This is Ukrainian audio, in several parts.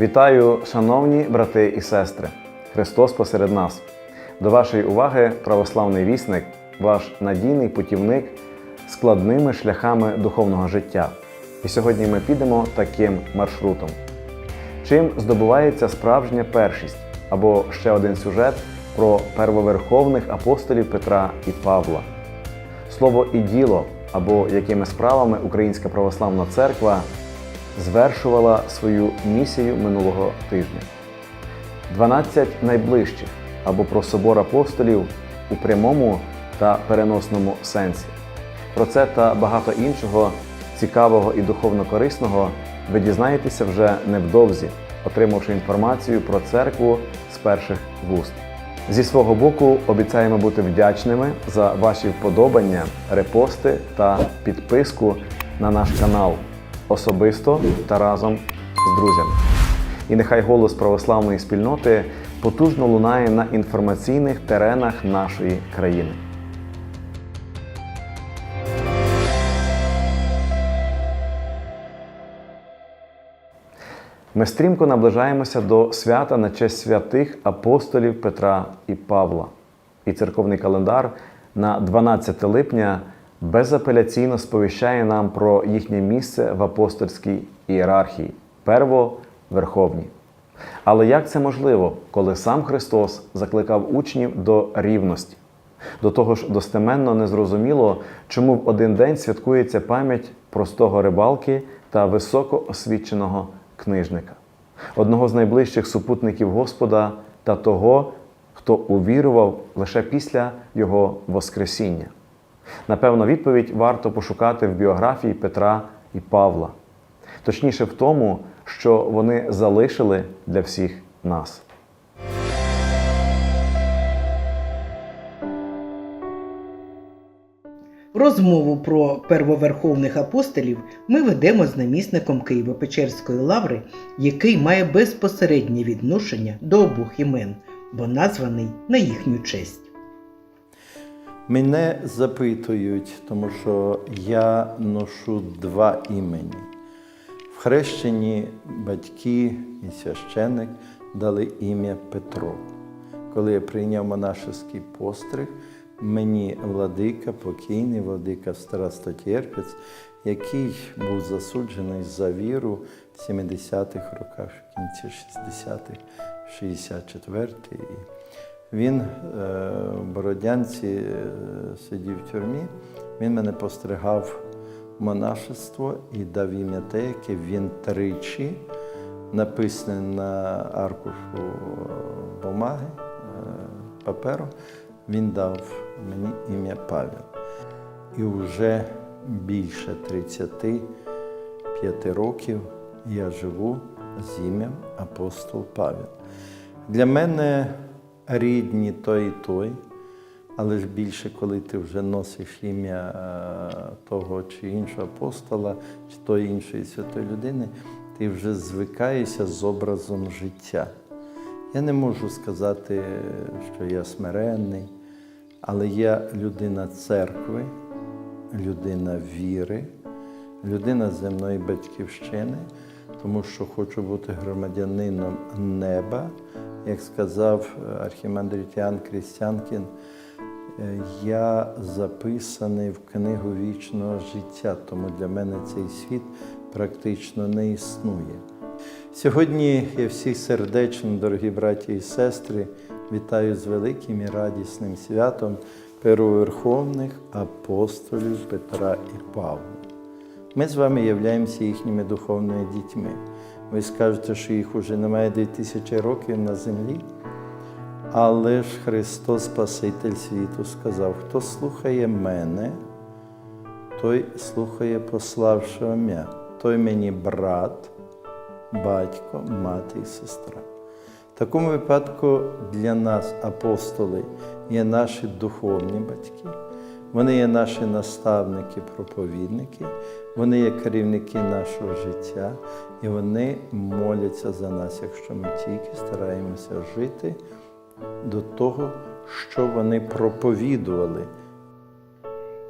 Вітаю, шановні брати і сестри! Христос посеред нас. До вашої уваги православний вісник, ваш надійний путівник складними шляхами духовного життя. І сьогодні ми підемо таким маршрутом. Чим здобувається справжня першість або ще один сюжет про первоверховних апостолів Петра і Павла. Слово і діло, або якими справами Українська православна церква звершувала свою місію минулого тижня. 12 найближчих або про собор апостолів у прямому та переносному сенсі. Про це та багато іншого цікавого і духовно корисного ви дізнаєтеся вже невдовзі, отримавши інформацію про церкву з перших вуст. Зі свого боку обіцяємо бути вдячними за ваші вподобання, репости та підписку на наш канал особисто та разом з друзями. І нехай голос православної спільноти потужно лунає на інформаційних теренах нашої країни. Ми стрімко наближаємося до свята на честь святих апостолів Петра і Павла. І церковний календар на 12 липня безапеляційно сповіщає нам про їхнє місце в апостольській ієрархії первоверховні. Але як це можливо, коли сам Христос закликав учнів до рівності? До того ж, достеменно незрозуміло, чому в один день святкується пам'ять простого рибалки та високоосвіченого книжника, одного з найближчих супутників Господа та того, хто увірував лише після Його Воскресіння. Напевно, відповідь варто пошукати в біографії Петра і Павла, точніше в тому, що вони залишили для всіх нас. Розмову про первоверховних апостолів ми ведемо з намісником Києво-Печерської лаври, який має безпосереднє відношення до обох імен, бо названий на їхню честь. Мене запитують, тому що я ношу два імені. В хрещенні батьки і священик дали ім'я Петро. Коли я прийняв монашеський постриг, мені владика, покійний владика Страстотерпець, який був засуджений за віру в 70-х роках, в кінці 60-х, 64-й. Він е, в Бородянці е, сидів в тюрмі, він мене постригав монашество і дав ім'я те, яке він тричі написане на аркушу бумаги, е, паперу, він дав мені ім'я Павел. І вже більше 35 років я живу з ім'ям апостол Павел. Для мене рідні той і той, але ж більше, коли ти вже носиш ім'я е, того чи іншого апостола, чи тої іншої святої людини, ти вже звикаєшся з образом життя. Я не можу сказати, що я смиренний, але я людина церкви, людина віри, людина земної батьківщини, тому що хочу бути громадянином неба. Як сказав архімандрит Ян Крістянкін, е, я записаний в книгу вічного життя, тому для мене цей світ практично не існує. Сьогодні я всіх сердечно, дорогі браті і сестри, вітаю з великим і радісним святом первоверховних апостолів Петра і Павла. Ми з вами являємося їхніми духовними дітьми. Ви скажете, що їх уже немає 2000 років на землі. Але ж Христос, Спаситель світу, сказав: хто слухає мене, той слухає пославшого м'я, той мені брат, батько, мати і сестра. В такому випадку для нас апостоли є наші духовні батьки, вони є наші наставники, проповідники, вони є керівники нашого життя, і вони моляться за нас, якщо ми тільки стараємося жити до того, що вони проповідували.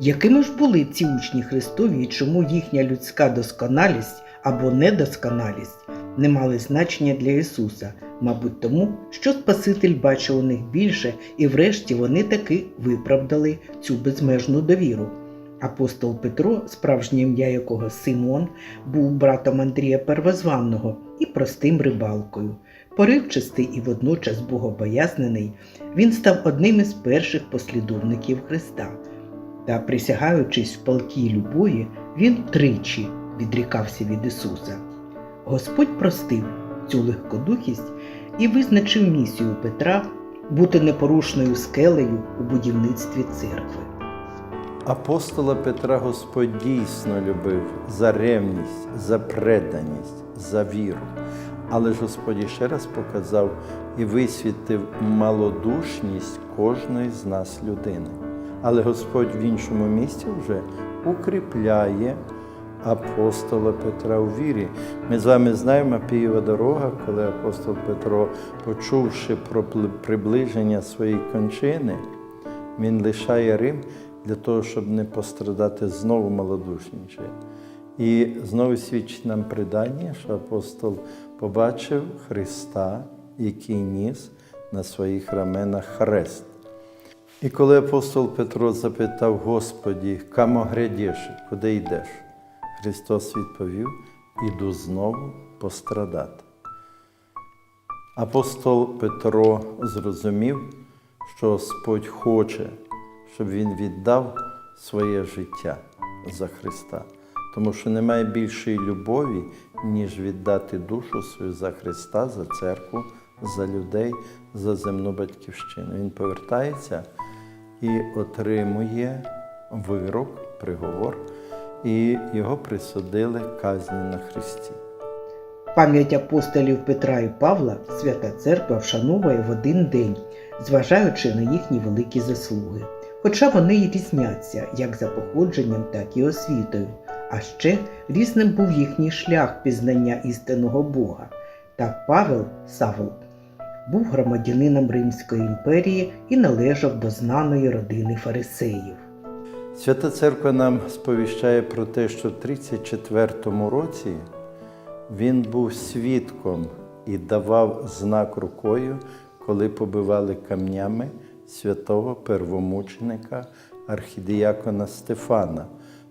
Якими ж були ці учні Христові і чому їхня людська досконалість або недосконалість не мали значення для Ісуса, мабуть, тому, що Спаситель бачив у них більше, і врешті вони таки виправдали цю безмежну довіру. Апостол Петро, справжнє ім'я якого Симон, був братом Андрія Первозванного і простим рибалкою. Поривчастий і водночас богобоязнений, він став одним із перших послідовників Христа. Та, присягаючись в палкій любові, він тричі відрікався від Ісуса. Господь простив цю легкодухість і визначив місію Петра бути непорушною скелею у будівництві церкви. Апостола Петра Господь дійсно любив за ревність, за преданість, за віру. Але ж Господь ще раз показав і висвітив малодушність кожної з нас людини. Але Господь в іншому місці вже укріпляє апостола Петра у вірі. Ми з вами знаємо Пієва дорога, коли апостол Петро, почувши про приближення своєї кончини, він лишає Рим для того, щоб не пострадати знову малодушніше. І знову свідчить нам придання, що апостол побачив Христа, який ніс на своїх раменах хрест. І коли апостол Петро запитав Господі, камо грядеш, куди йдеш? Христос відповів: Іду знову пострадати. Апостол Петро зрозумів, що Господь хоче, щоб він віддав своє життя за Христа, тому що немає більшої любові, ніж віддати душу свою за Христа, за церкву, за людей, за земну батьківщину. Він повертається і отримує вирок, приговор, і його присудили казні на Христі. Пам'ять апостолів Петра і Павла Свята Церква вшановує в один день, зважаючи на їхні великі заслуги. Хоча вони й різняться як за походженням, так і освітою. А ще різним був їхній шлях пізнання істинного Бога. Так Павел Савл був громадянином Римської імперії і належав до знаної родини фарисеїв. Свята Церква нам сповіщає про те, що в 34-му році він був свідком і давав знак рукою, коли побивали камнями святого первомученика архідіякона Стефана.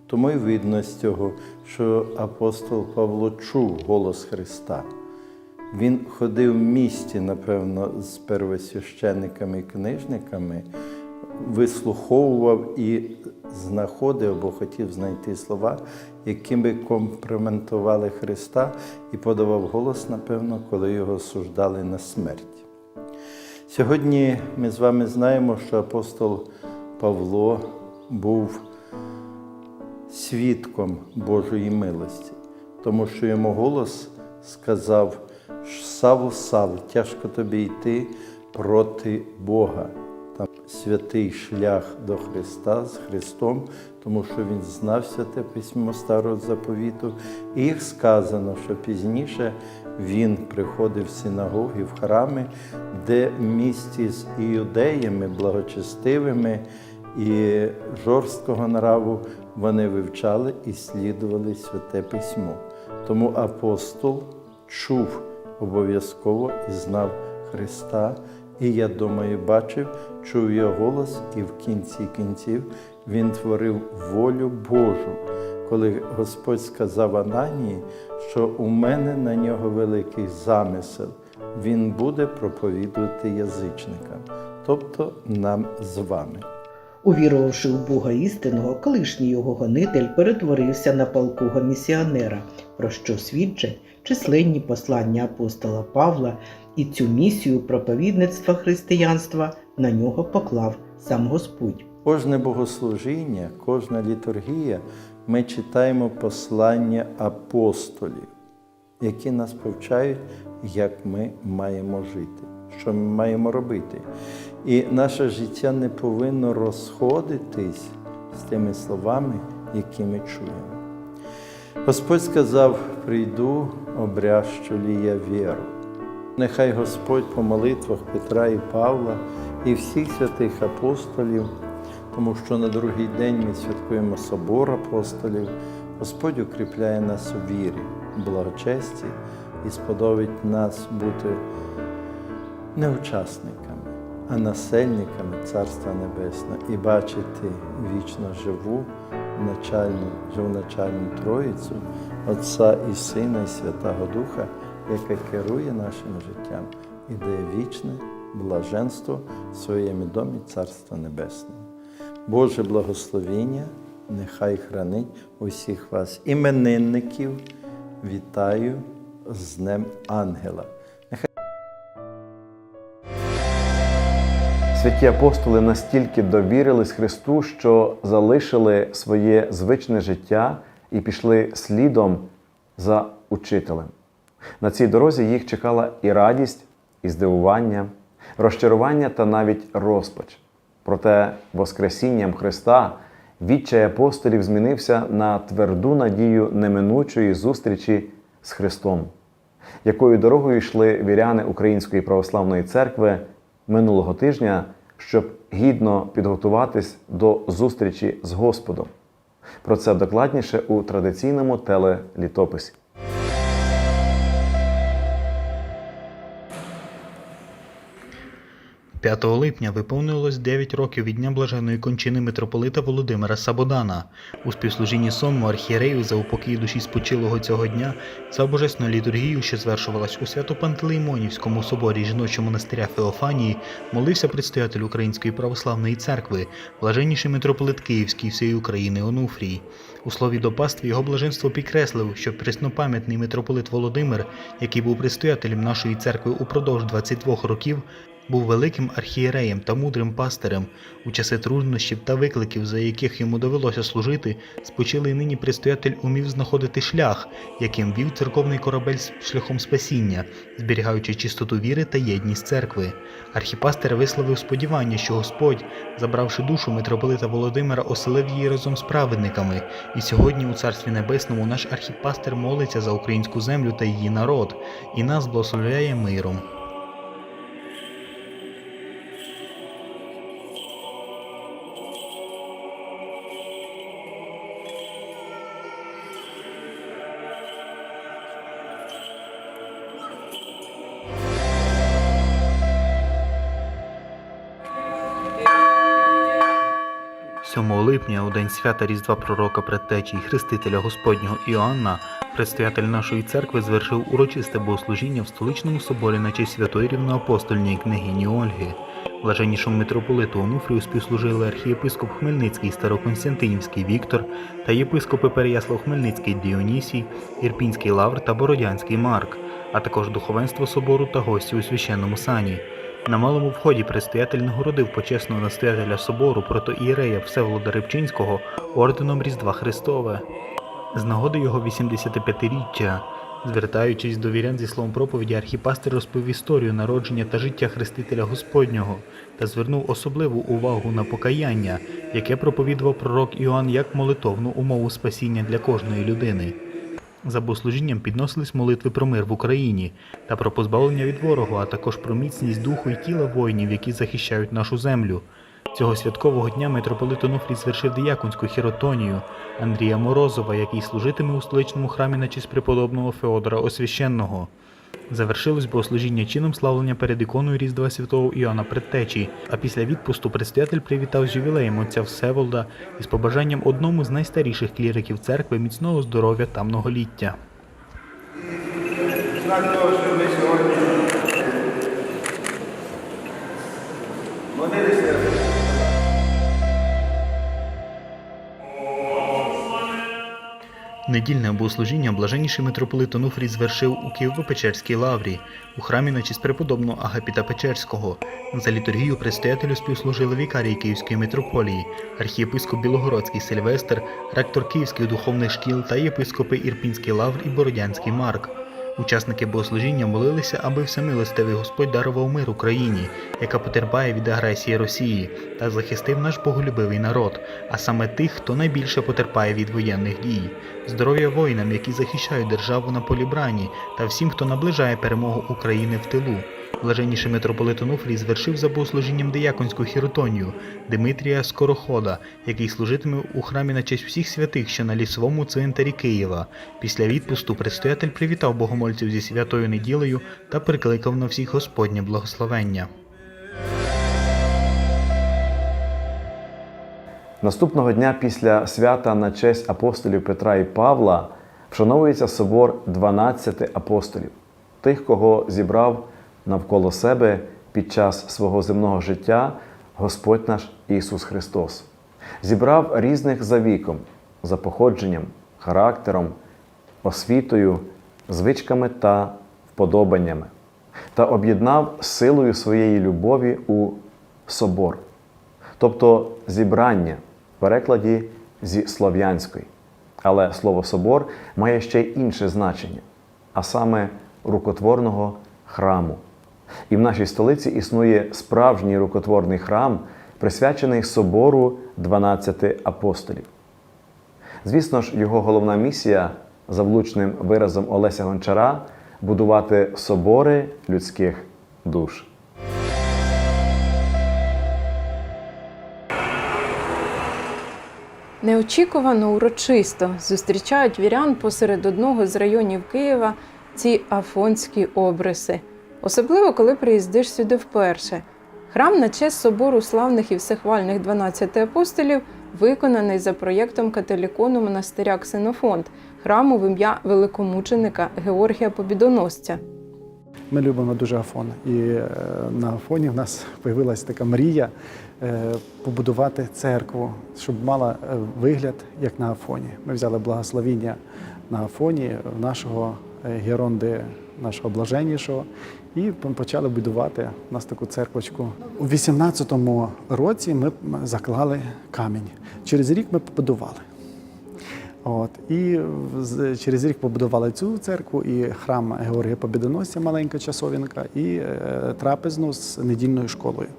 Тому й видно з цього, що апостол Павло чув голос Христа. Він ходив в місті, напевно, з первосвященниками і книжниками, вислуховував і знаходив або хотів знайти слова, якими компрометували Христа, і подавав голос, напевно, коли його осуждали на смерть. Сьогодні ми з вами знаємо, що апостол Павло був свідком Божої милості, тому що йому голос сказав, Савл, Савл, тяжко тобі йти проти Бога. Там святий шлях до Христа з Христом, тому що він знав святе письмо Старого заповіту. І їх сказано, що пізніше він приходив в синагоги, в храми, де в місті з іудеями, благочестивими і жорсткого нраву вони вивчали і слідували святе письмо. Тому апостол чув обов'язково і знав Христа. І я думаю, бачив, чув його голос, і в кінці кінців він творив волю Божу, коли Господь сказав Ананії, що у мене на нього великий замисел, він буде проповідувати язичникам, тобто нам з вами. Увірувавши в Бога істинного, колишній його гонитель перетворився на палкого місіонера, про що свідчать численні послання апостола Павла, і цю місію проповідництва християнства на нього поклав сам Господь. Кожне богослужіння, кожна літургія, ми читаємо послання апостолів, які нас повчають, як ми маємо жити, що ми маємо робити. І наше життя не повинно розходитись з тими словами, які ми чуємо. Господь сказав: прийду, обрящу лі я віру. Нехай Господь по молитвах Петра і Павла і всіх святих апостолів, тому що на другий день ми святкуємо собор апостолів, Господь укріпляє нас у вірі, благочесті і сподобить нас бути не учасниками, а насельниками Царства Небесного і бачити вічно живу начальну, живоначальну Троїцю, Отця і Сина, і Святого Духа, яка керує нашим життям і дає вічне блаженство в своєму домі Царства Небесного. Боже благословіння, нехай хранить усіх вас, іменинників. Вітаю з Днем Ангела. Святі апостоли настільки довірились Христу, що залишили своє звичне життя і пішли слідом за учителем. На цій дорозі їх чекала і радість, і здивування, розчарування та навіть розпач. Проте Воскресінням Христа відчай апостолів змінився на тверду надію неминучої зустрічі з Христом якою дорогою йшли віряни Української православної церкви минулого тижня, щоб гідно підготуватись до зустрічі з Господом. Про це докладніше у традиційному телелітописі. – 5 липня виповнилось 9 років від дня блаженої кончини митрополита Володимира Сабодана. У співслужінні сонму архієрею за упокій душі спочилого цього дня за божественну літургію, що звершувалась у Свято-Пантелеймонівському соборі жіночого монастиря Феофанії, молився предстоятель Української православної церкви, блаженніший митрополит Київський всієї України Онуфрій. У слові до пастві його блаженство підкреслив, що преснопам'ятний митрополит Володимир, який був предстоятелем нашої церкви упродовж 22 років, був великим архієреєм та мудрим пастирем. У часи труднощів та викликів, за яких йому довелося служити, спочилий нині предстоятель умів знаходити шлях, яким вів церковний корабель шляхом спасіння, зберігаючи чистоту віри та єдність церкви. Архіпастер висловив сподівання, що Господь, забравши душу митрополита Володимира, оселив її разом з праведниками. І сьогодні у Царстві Небесному наш архіпастер молиться за українську землю та її народ, і нас благословляє миром. – 7 липня, у день свята Різдва Пророка Предтечі і Хрестителя Господнього Іоанна, предстоятель нашої церкви звершив урочисте богослужіння в столичному соборі на честь святої рівноапостольної княгині Ольги. Блаженнішому митрополиту Онуфрію співслужили архієпископ Хмельницький Староконстантинівський Віктор та єпископи Переяслав Хмельницький Діонісій, Ірпінський Лавр та Бородянський Марк, а також духовенство собору та гості у священному сані. На малому вході предстоятель нагородив почесного настоятеля собору протоієрея Всеволода Рибчинського орденом Різдва Христове. З нагоди його 85-річчя, звертаючись до вірян зі словом проповіді, архіпастер розповів історію народження та життя Хрестителя Господнього та звернув особливу увагу на покаяння, яке проповідував пророк Іоанн як молитовну умову спасіння для кожної людини. За богослужінням підносились молитви про мир в Україні та про позбавлення від ворога, а також про міцність духу і тіла воїнів, які захищають нашу землю. Цього святкового дня митрополит Онуфрій звершив дияконську хіротонію Андрія Морозова, який служитиме у столичному храмі на честь преподобного Феодора Освященного. Завершилось богослужіння чином славлення перед іконою Різдва Святого Іоанна Предтечі, а після відпусту предстоятель привітав з ювілеєм отця Всеволода із побажанням одному з найстаріших кліриків церкви міцного здоров'я та многоліття. Недільне богослужіння блаженніший митрополит Онуфрій звершив у Києво-Печерській лаврі у храмі на честь преподобного Агапіта Печерського. За літургію предстоятелю співслужили вікарії Київської митрополії, архієпископ Білогородський Сильвестр, ректор Київських духовних шкіл та єпископи Ірпінський Лавр і Бородянський Марк. Учасники богослужіння молилися, аби всемилостивий Господь дарував мир Україні, яка потерпає від агресії Росії, та захистив наш боголюбивий народ, а саме тих, хто найбільше потерпає від воєнних дій, здоров'я воїнам, які захищають державу на полі брані, та всім, хто наближає перемогу України в тилу. Блаженніший митрополит Онуфрій звершив за богослужінням дияконську хіротонію Димитрія Скорохода, який служитиме у храмі на честь всіх святих, що на лісовому цвинтарі Києва. Після відпусту предстоятель привітав богомольців зі святою неділею та прикликав на всіх Господнє благословення. Наступного дня після свята на честь апостолів Петра і Павла вшановується собор 12 апостолів, тих, кого зібрав навколо себе під час свого земного життя Господь наш Ісус Христос. Зібрав різних за віком, за походженням, характером, освітою, звичками та вподобаннями, та об'єднав силою своєї любові у собор тобто зібрання в перекладі зі слов'янської. Але слово собор має ще й інше значення, а саме рукотворного храму. І в нашій столиці існує справжній рукотворний храм, присвячений собору 12 апостолів. Звісно ж, його головна місія, за влучним виразом Олеся Гончара, будувати собори людських душ. Неочікувано урочисто зустрічають вірян посеред одного з районів Києва ці афонські обриси. Особливо, коли приїздиш сюди вперше. Храм на честь собору славних і всехвальних 12 апостолів виконаний за проєктом католікону монастиря Ксенофонд, храму в ім'я великомученика Георгія Побідоносця. Ми любимо дуже Афон. І е, на Афоні в нас з'явилася така мрія е, побудувати церкву, щоб мала е, вигляд як на Афоні. Ми взяли благословіння на Афоні нашого Геронди, нашого блаженнішого, і почали будувати у нас таку церквочку. У 18-му році ми заклали камінь. Через рік ми побудували. От і через рік побудували цю церкву і храм Георгія Побідоносця, маленька часовінка, і е, трапезну з недільною школою.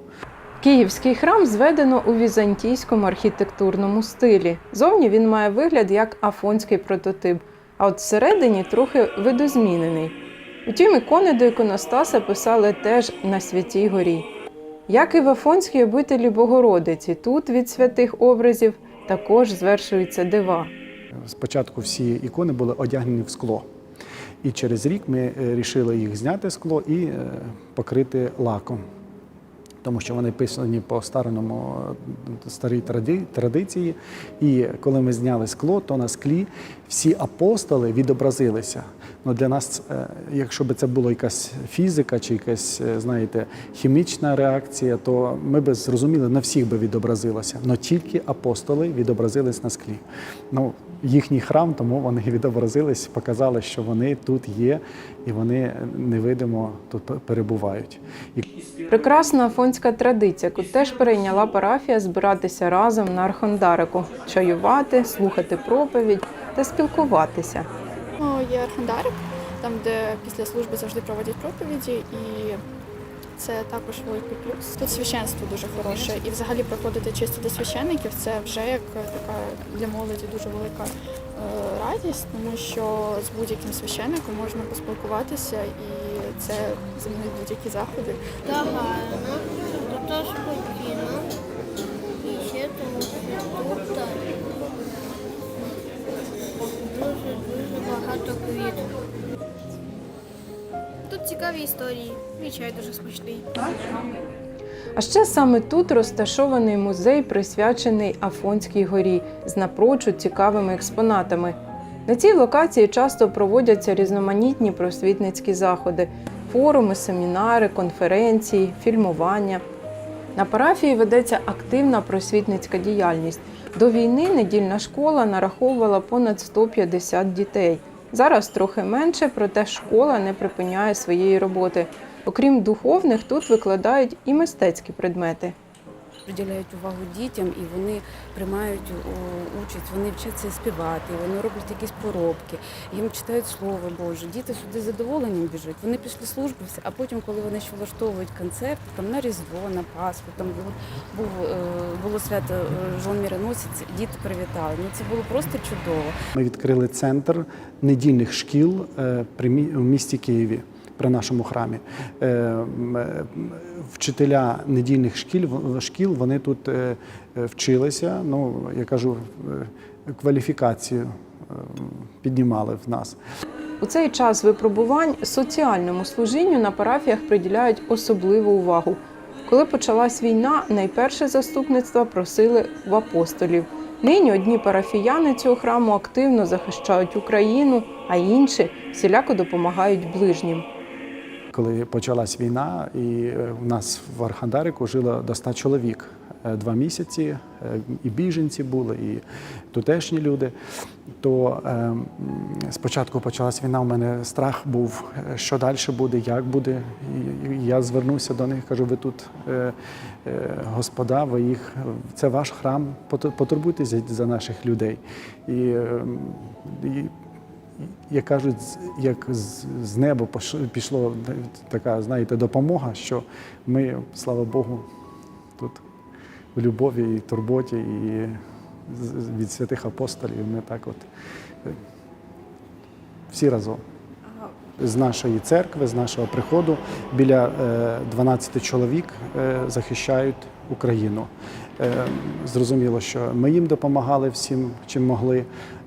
Київський храм зведено у візантійському архітектурному стилі. Зовні він має вигляд як афонський прототип, а от всередині трохи видозмінений. Утім, ікони до іконостаса писали теж на Святій Горі. Як і в Афонській обителі Богородиці, тут від святих образів також звершуються дива. Спочатку всі ікони були одягнені в скло. І через рік ми вирішили їх зняти скло і е, покрити лаком. Тому що вони писані по старому е, старій традиції. І коли ми зняли скло, то на склі всі апостоли відобразилися. Ну, для нас, е, якщо б це була якась фізика чи якась, е, знаєте, хімічна реакція, то ми б зрозуміли, на всіх би відобразилося. Але тільки апостоли відобразились на склі. Ну, їхній храм, тому вони відобразились, показали, що вони тут є, і вони невидимо тут перебувають. Прекрасна афонська традиція, яку теж перейняла парафія збиратися разом на Архондарику, чаювати, слухати проповідь та спілкуватися. Ну, Є Архандарик, там, де після служби завжди проводять проповіді, і це також великий плюс. Тут священство дуже хороше, і взагалі приходити чисто до священників це вже як така для молоді дуже велика е, радість, тому що з будь-яким священником можна поспілкуватися, і це замінить будь-які заходи. Та гарно, тут спокійно. І ще тут дуже-дуже багато квітів. Тут цікаві історії, і чай дуже смачний. А ще саме тут розташований музей, присвячений Афонській горі з напрочуд цікавими експонатами. На цій локації часто проводяться різноманітні просвітницькі заходи, форуми, семінари, конференції, фільмування. На парафії ведеться активна просвітницька діяльність. До війни недільна школа нараховувала понад 150 дітей. Зараз трохи менше, проте школа не припиняє своєї роботи. Окрім духовних, тут викладають і мистецькі предмети. Приділяють увагу дітям і вони приймають участь, вони вчаться співати, вони роблять якісь поробки, їм читають слово Боже. Діти сюди з задоволенням біжать. Вони після служби, а потім, коли вони ще влаштовують концерти, там на Різдво, на Пасху, там був, був е, було свято е, Жон Міроносець, діти привітали. Ну це було просто чудово. Ми відкрили центр недільних шкіл е, в місті Києві. При нашому храмі. Е, е, Вчителя недільних шкіл, шкіл вони тут е, вчилися. Ну, я кажу, кваліфікацію піднімали в нас. У цей час випробувань соціальному служінню на парафіях приділяють особливу увагу. Коли почалась війна, найперше заступництво просили в апостолів. Нині одні парафіяни цього храму активно захищають Україну, а інші всіляко допомагають ближнім. Коли почалась війна, і е, у нас в Архандарику жило до 100 чоловік. Е, Два місяці е, і біженці були, і тутешні люди. То е, спочатку почалась війна, у мене страх був, що далі буде, як буде. І я звернувся до них, кажу, ви тут господа, ви їх, це ваш храм, поту- потурбуйтеся за наших людей. І, е, і як кажуть, як з, неба пішло така, знаєте, допомога, що ми, слава Богу, тут в любові і турботі, і від святих апостолів ми так от е, всі разом. З нашої церкви, з нашого приходу біля е, 12 чоловік е, захищають Україну. Е, Зрозуміло, що ми їм допомагали всім, чим могли.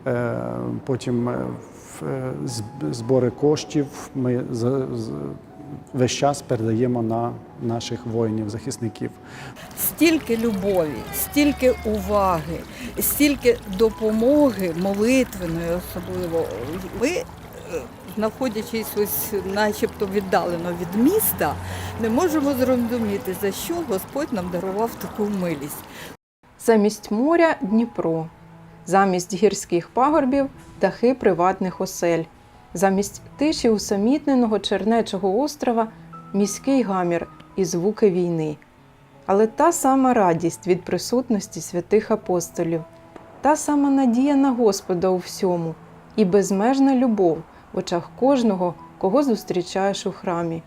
Е, Потім е, е, збори коштів ми весь час передаємо на наших воїнів, захисників. стільки любові, стільки уваги, стільки допомоги, молитвеної особливо. Ми, е, знаходячись ось начебто віддалено від міста, не можемо зрозуміти, за що Господь нам дарував таку милість. Замість моря Дніпро, замість гірських пагорбів дахи приватних осель, замість тиші усамітненого Чернечого острова міський гамір і звуки війни. Але та сама радість від присутності святих апостолів, та сама надія на Господа у всьому і безмежна любов в очах кожного, кого зустрічаєш у храмі.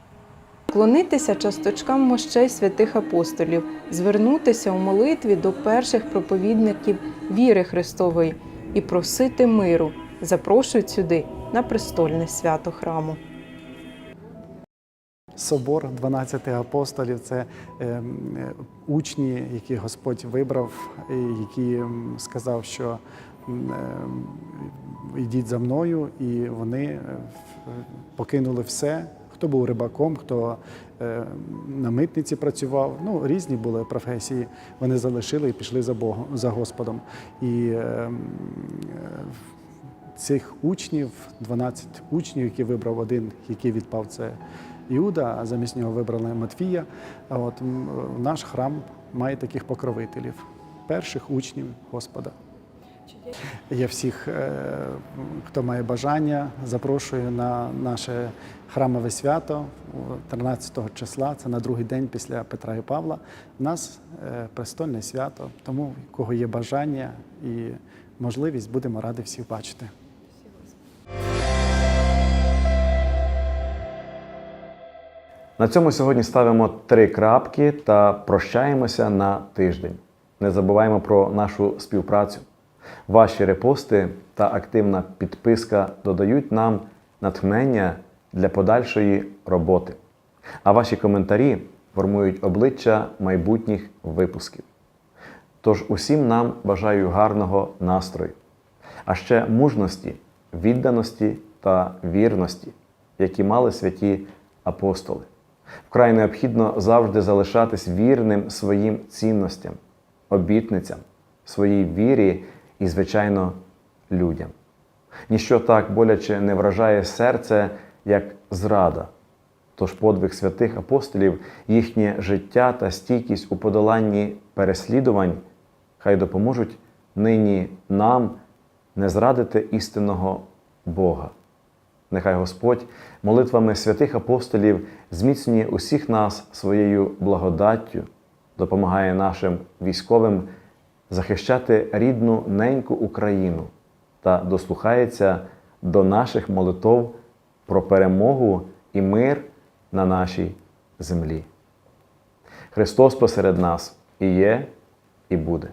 Клонитися часточкам мощей святих апостолів, звернутися у молитві до перших проповідників віри Христової і просити миру, запрошують сюди на престольне свято храму. Собор 12 апостолів це е, е, учні, які Господь вибрав, які сказав, що е, йдіть за мною, і вони е, покинули все. Хто був рибаком, хто е, на митниці працював. Ну, різні були професії. Вони залишили і пішли за Богом, за Господом. І е, е, цих учнів, 12 учнів, які вибрав один, який відпав, це Іуда, а замість нього вибрали Матфія. А от наш храм має таких покровителів, перших учнів Господа. Я всіх, е, хто має бажання, запрошую на наше храмове свято 13 числа. Це на другий день після Петра і Павла. У нас е, престольне свято, тому кого є бажання і можливість, будемо раді всіх бачити. На цьому сьогодні ставимо три крапки та прощаємося на тиждень. Не забуваємо про нашу співпрацю. Ваші репости та активна підписка додають нам натхнення для подальшої роботи. А ваші коментарі формують обличчя майбутніх випусків. Тож усім нам бажаю гарного настрою, а ще мужності, відданості та вірності, які мали святі апостоли. Вкрай необхідно завжди залишатись вірним своїм цінностям, обітницям, своїй вірі і, звичайно, людям. Ніщо так боляче не вражає серце, як зрада. Тож подвиг святих апостолів, їхнє життя та стійкість у подоланні переслідувань хай допоможуть нині нам не зрадити істинного Бога. Нехай Господь молитвами святих апостолів зміцнює усіх нас своєю благодаттю, допомагає нашим військовим захищати рідну неньку Україну та дослухається до наших молитов про перемогу і мир на нашій землі. Христос посеред нас і є, і буде.